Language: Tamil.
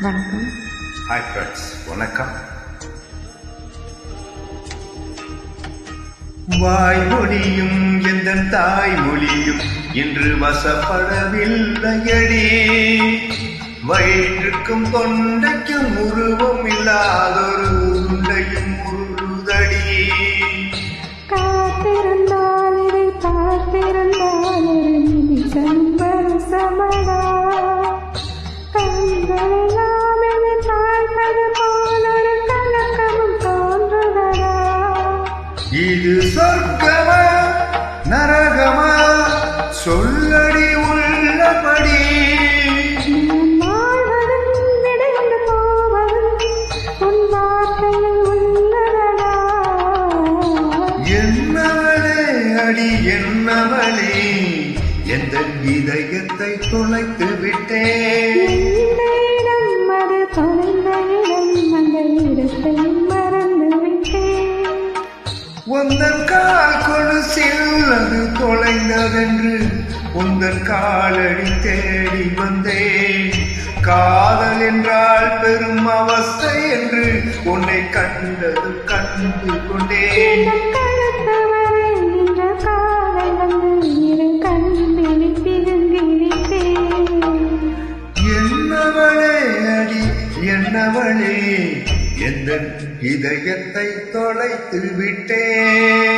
வணக்கம். ஹாய் ஃப்ரெண்ட்ஸ் வணக்கம். வாய்மொழியும் எந்த தாய்மொழியும் இன்று வசப்படவில்லையடி. வயிற்றுக்கும் தொண்டைக்கும் உருவம் இது சொர்க்கமா? நரகமா? சொல்லடி உள்ளபடி. என்னவளே அடி என்னவளே? எந்த இதயத்தை தொலைத்து விட்டேன். உந்தன் கால் கொலுசில் அது தொலைந்ததென்று உந்தன் காலடி தேடி வந்தேன். காதல் என்றால் பெரும் அவஸ்தை என்று உன்னை கண்டது கண்டு கொண்டேன். என்னவளே அடி என்னவளே எந்த இதயத்தை தொலைத்து விட்டேன்